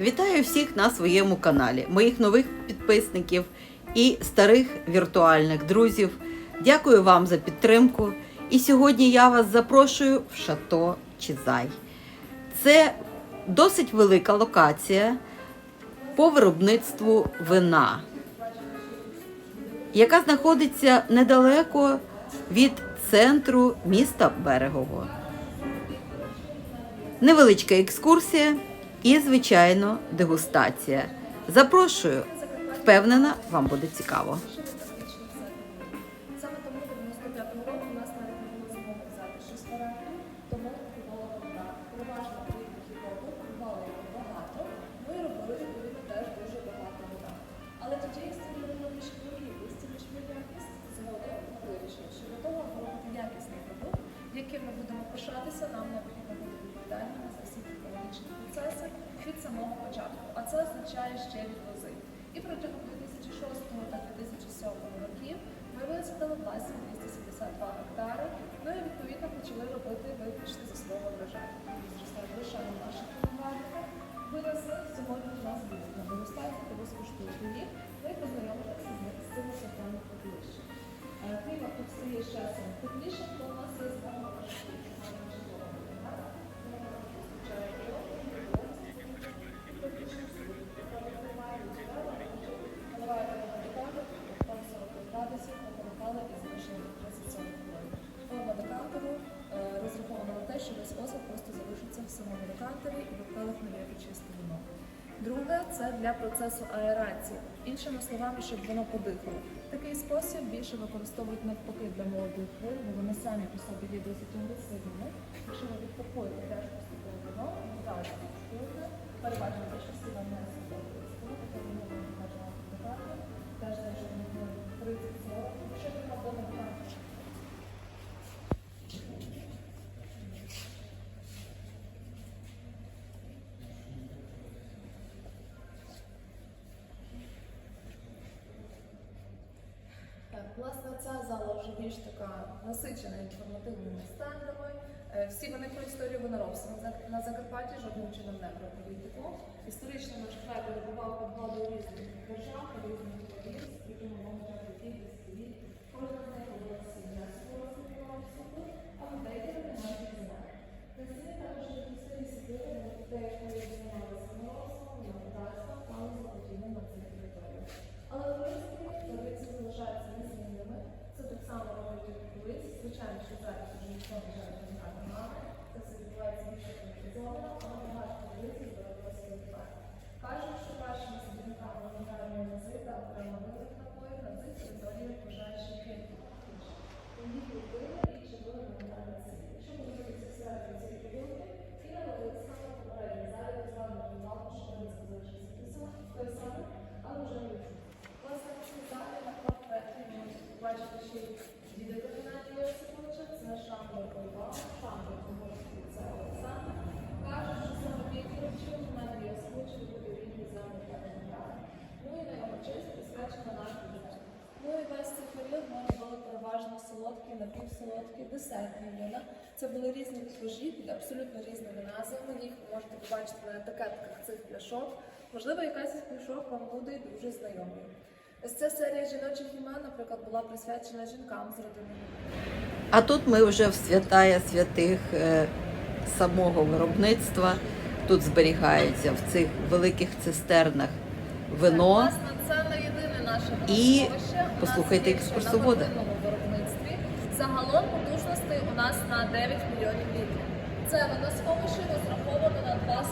Вітаю всіх на своєму каналі, моїх нових підписників і старих віртуальних друзів. Дякую вам за підтримку. І сьогодні я вас запрошую в Шато Чизай. Це досить велика локація по виробництву вина, яка знаходиться недалеко від центру міста Берегово. Невеличка екскурсія і, звичайно, дегустація. Запрошую, впевнена, вам буде цікаво. Означає ще лози. І протягом самому і наліє чисте вино. Друге це для процесу аерації. Іншими словами, щоб воно подихало. Такий спосіб більше використовують навпаки для молодих хвиль, бо вони самі по собі є досить агресивними. Якщо ви відпакуєте теж поступово вино, далі переважно те, вам власне, ця зала вже більш така насичена інформативними стендами. Е, Всі вони про історію виноробства на Зак- на Закарпатті жодним чином не про політику. Історично наш край перебував під владою різних держав, солодкі, напівсолодкі, десертні вина. Це були різні типажі під абсолютно різними назвами. Їх ви можете побачити на етикетках цих пляшок. Можливо, якась із пляшок вам буде і дуже знайомою. Ось ця серія жіночих імен, наприклад, була присвячена жінкам з родинами. А тут ми вже в святая святих е, самого виробництва. Тут зберігається в цих великих цистернах вино. І послухайте екскурсовода. Загалом потужностей у нас на 9 мільйонів літрів. Це водосховище розраховано на 2,5,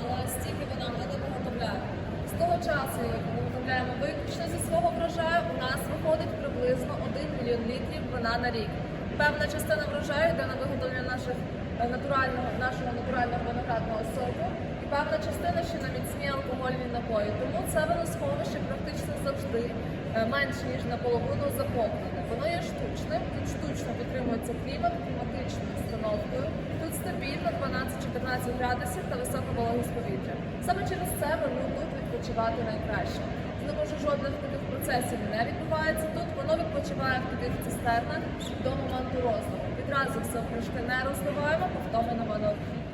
але стільки вона ми не виготовляємо. З того часу, як ми виготовляємо виключно зі свого врожаю, у нас виходить приблизно 1 мільйон літрів вина на рік. Певна частина врожаю йде на виготовлення наших е, натурального нашого натурального виноградного соку, і певна частина ще на міцні алкогольні напої. Тому це виносховище практично завжди е, менш ніж наполовину заповнене. Воно є штучним, тут штучно підтримується клімат кліматичною установкою. Тут стабільно 12-14 градусів та висока вологість повітря. Саме через це вину тут відпочивати найкраще. Тому що жодних таких процесів не відбувається тут, воно відпочиває в таких цистернах до моменту розливу. Відразу все в кришки не розливаємо, бо втома нема необхідності.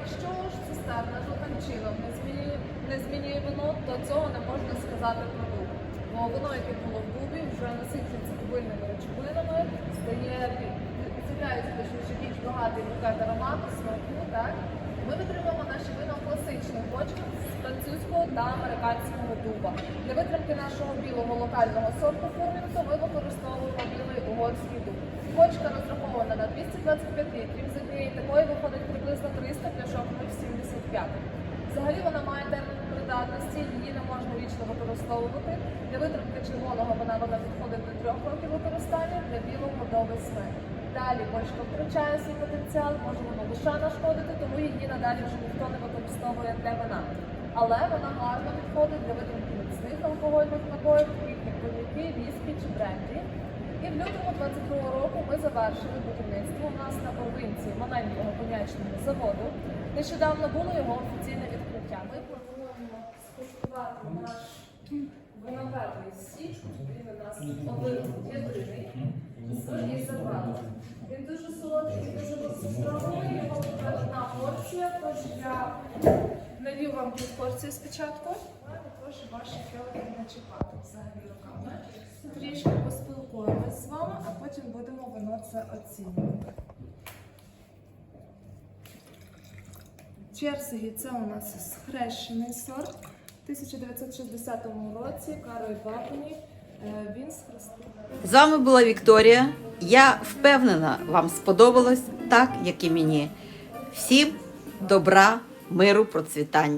Якщо ж цистерна жодним чином не змінює, не змінює вино, то цього не можна сказати про дуб. Бо вино, яке було в дубі, вже насичується дубильними речовинами, стає точніше більш багатий букет аромату, смаку, так? Ми витримуємо наші вина в класичних з французького та американського дуба. Для витримки нашого білого локального сорту фурмінту ми використовуємо білий угорський дуб. Бочка розрахована на 225 літрів, з однієї такої виходить приблизно 300 пляшок 0,75. Взагалі вона має термін придатності, її не можна вічно використовувати. Для витримки червоного вина вона підходить до трьох років використання, для білого до восьми. Далі бочка втрачає свій потенціал, може вона лише нашкодити, тому її надалі вже ніхто не використовує для вина. Але вона гарно підходить для витримки міцних алкогольних напоїв, таких як коньяки, віскі чи бренді. І в лютому 22 року ми завершили будівництво у нас на провинції маленького конячного заводу. Нещодавно було його офіційне відкриття. Ми плануємо скуштувати наш виноградний сік. Він у нас один єдиний я налью вам порції спочатку. Давайте прошу ваші фіоки не чіпати взагалі руками. Трішки поспілкуємось з вами, а потім будемо вино це оцінювати. Черсигі це у нас схрещений сорт. В 1960 році Кароль Бабані е, він схрестив. З вами була Вікторія. Я впевнена, вам сподобалось так, як і мені. Всім добра, миру, процвітання.